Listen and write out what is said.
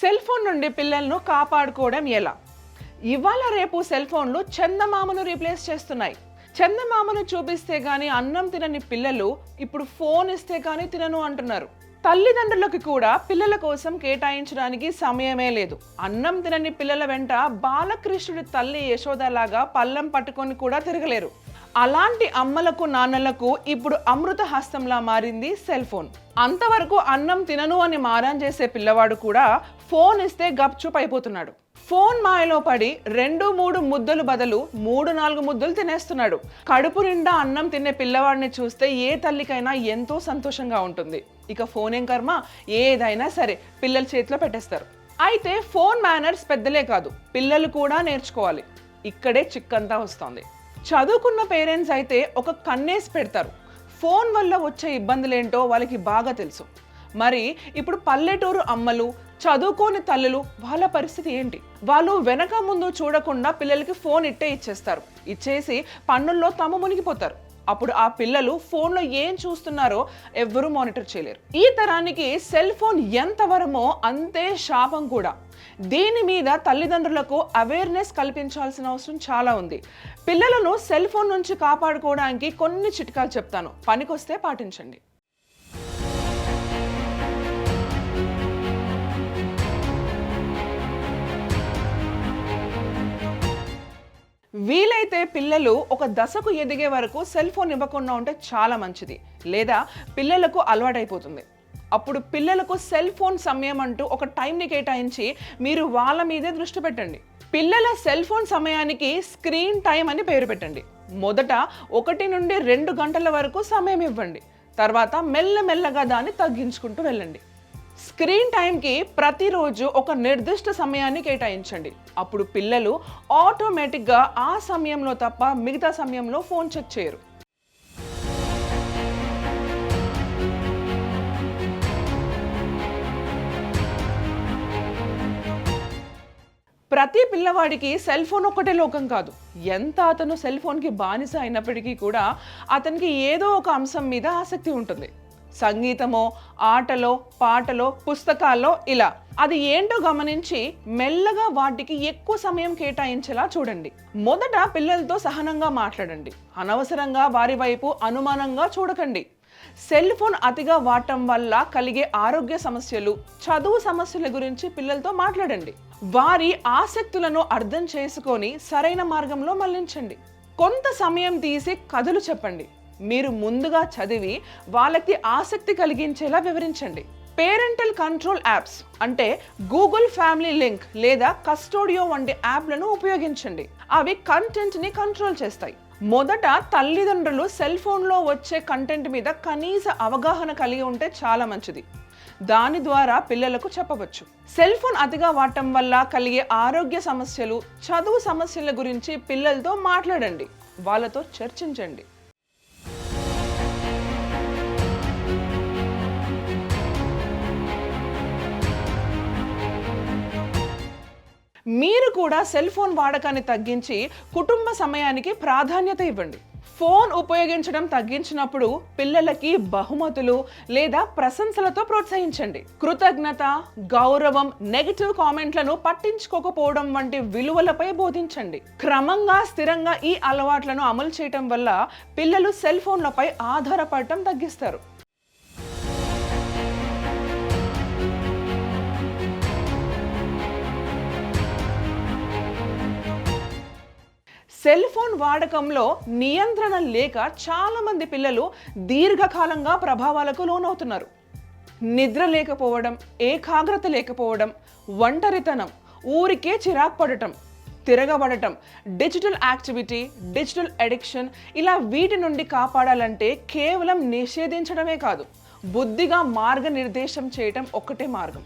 Cell phone నుండి పిల్లలను కాపాడుకోవడం ఎలా? ఇవాళ రేపు సెల్ ఫోన్లు చందమామను రీప్లేస్ చేస్తున్నాయి. చందమామను చూపిస్తే కానీ అన్నం తినని పిల్లలు ఇప్పుడు ఫోన్ ఇస్తే కానీ తినను అంటున్నారు. తల్లిదండ్రులకు కూడా పిల్లల కోసం కేటాయించడానికి సమయమే లేదు. అన్నం తినని పిల్లల వెంట బాలకృష్ణుడి తల్లి యశోదలాగా పల్లం పట్టుకొని కూడా తిరగలేరు. అలాంటి అమ్మలకు నాన్నలకు ఇప్పుడు అమృత హస్తంలా మారింది సెల్ ఫోన్. అంతవరకు అన్నం తినను అని మారాన్ చేసే పిల్లవాడు కూడా ఫోన్ ఇస్తే గప్చుప్ అయిపోతున్నాడు. ఫోన్ మాయలో పడి రెండు మూడు ముద్దలు బదులు మూడు నాలుగు ముద్దలు తినేస్తున్నాడు. కడుపు నిండా అన్నం తినే పిల్లవాడిని చూస్తే ఏ తల్లికైనా ఎంతో సంతోషంగా ఉంటుంది. ఇక ఫోన్ ఏం కర్మ? ఏదైనా సరే పిల్లల చేతిలో పెట్టేస్తారు. అయితే ఫోన్ మేనర్స్ పెద్దలే కాదు పిల్లలు కూడా నేర్చుకోవాలి. ఇక్కడే చిక్కంతా వస్తుంది. చదువుకున్న పేరెంట్స్ అయితే ఒక కన్నేసి పెడతారు. ఫోన్ వల్ల వచ్చే ఇబ్బందులేంటో వాళ్ళకి బాగా తెలుసు. మరి ఇప్పుడు పల్లెటూరు అమ్మలు చదువుకోని తల్లులు వాళ్ళ పరిస్థితి ఏంటి? వాళ్ళు వెనక ముందు చూడకుండా పిల్లలకి ఫోన్ ఇట్టే ఇచ్చేస్తారు. ఇచ్చేసి పన్నుల్లో తమ మునిగిపోతారు. అప్పుడు ఆ పిల్లలు ఫోన్లో ఏం చూస్తున్నారో ఎవ్వరూ మానిటర్ చేయలేరు. ఈ తరానికి సెల్ ఫోన్ ఎంత వరమో అంతే శాపం కూడా. దీని మీద తల్లిదండ్రులకు అవేర్నెస్ కల్పించాల్సిన అవసరం చాలా ఉంది. పిల్లలను సెల్ ఫోన్ నుంచి కాపాడుకోవడానికి కొన్ని చిట్కాలు చెప్తాను. పనికొస్తే పాటించండి. వీలైతే పిల్లలు ఒక దశకు ఎదిగే వరకు సెల్ ఫోన్ ఇవ్వకుండా ఉంటే చాలా మంచిది. లేదా పిల్లలకు అలవాటైపోతుంది. అప్పుడు పిల్లలకు సెల్ ఫోన్ సమయం అంటూ ఒక టైంని కేటాయించి మీరు వాళ్ళ మీదే దృష్టి పెట్టండి. పిల్లల సెల్ ఫోన్ సమయానికి స్క్రీన్ టైం అని పేరు పెట్టండి. మొదట ఒకటి నుండి రెండు గంటల వరకు సమయం ఇవ్వండి. తర్వాత మెల్లమెల్లగా దాన్ని తగ్గించుకుంటూ వెళ్ళండి. స్క్రీన్ టైంకి ప్రతిరోజు ఒక నిర్దిష్ట సమయాన్ని కేటాయించండి. అప్పుడు పిల్లలు ఆటోమేటిక్గా ఆ సమయంలో తప్ప మిగతా సమయంలో ఫోన్ చెక్ చేయరు. ప్రతి పిల్లవాడికి సెల్ ఫోన్ ఒక్కటే లోకం కాదు. ఎంత అతను సెల్ ఫోన్కి బానిస అయినప్పటికీ కూడా అతనికి ఏదో ఒక అంశం మీద ఆసక్తి ఉంటుంది. సంగీతమో ఆటలో పాటలో పుస్తకాల్లో ఇలా. అది ఏంటో గమనించి మెల్లగా వాటికి ఎక్కువ సమయం కేటాయించేలా చూడండి. మొదట పిల్లలతో సహనంగా మాట్లాడండి. అనవసరంగా వారి వైపు అనుమానంగా చూడకండి. సెల్ ఫోన్ అతిగా వాడటం వల్ల కలిగే ఆరోగ్య సమస్యలు చదువు సమస్యల గురించి పిల్లలతో మాట్లాడండి. వారి ఆసక్తులను అర్థం చేసుకొని సరైన మార్గంలో మళ్ళించండి కొంత సమయం తీసి కథలు చెప్పండి. మీరు ముందుగా చదివి వాళ్ళకి ఆసక్తి కలిగించేలా వివరించండి. పేరెంటల్ కంట్రోల్ యాప్స్ అంటే గూగుల్ ఫ్యామిలీ లింక్ లేదా కస్టోడియో వంటి యాప్లను ఉపయోగించండి. అవి కంటెంట్ని కంట్రోల్ చేస్తాయి. మొదట తల్లిదండ్రులు సెల్ ఫోన్లో వచ్చే కంటెంట్ మీద కనీస అవగాహన కలిగి ఉంటే చాలా మంచిది. దాని ద్వారా పిల్లలకు చెప్పవచ్చు. సెల్ ఫోన్ అతిగా వాడటం వల్ల కలిగే ఆరోగ్య సమస్యలు చదువు సమస్యల గురించి పిల్లలతో మాట్లాడండి. వాళ్ళతో చర్చించండి. మీరు కూడా సెల్ ఫోన్ వాడకాన్ని తగ్గించి కుటుంబ సమయానికి ప్రాధాన్యత ఇవ్వండి. ఫోన్ ఉపయోగించడం తగ్గించినప్పుడు పిల్లలకి బహుమతులు లేదా ప్రశంసలతో ప్రోత్సహించండి. కృతజ్ఞత గౌరవం నెగిటివ్ కామెంట్లను పట్టించుకోకపోవడం వంటి విలువలపై బోధించండి. క్రమంగా స్థిరంగా ఈ అలవాట్లను అమలు చేయటం వల్ల పిల్లలు సెల్ ఫోన్లపై ఆధారపడటం తగ్గిస్తారు. సెల్ ఫోన్ వాడకంలో నియంత్రణ లేక చాలామంది పిల్లలు దీర్ఘకాలంగా ప్రభావాలకు లోనవుతున్నారు. నిద్ర లేకపోవడం ఏకాగ్రత లేకపోవడం ఒంటరితనం ఊరికే చిరాకు పడటం తిరగబడటం డిజిటల్ యాక్టివిటీ డిజిటల్ అడిక్షన్ ఇలా వీటి నుండి కాపాడాలంటే కేవలం నిషేధించడమే కాదు బుద్ధిగా మార్గనిర్దేశం చేయటం ఒక్కటే మార్గం.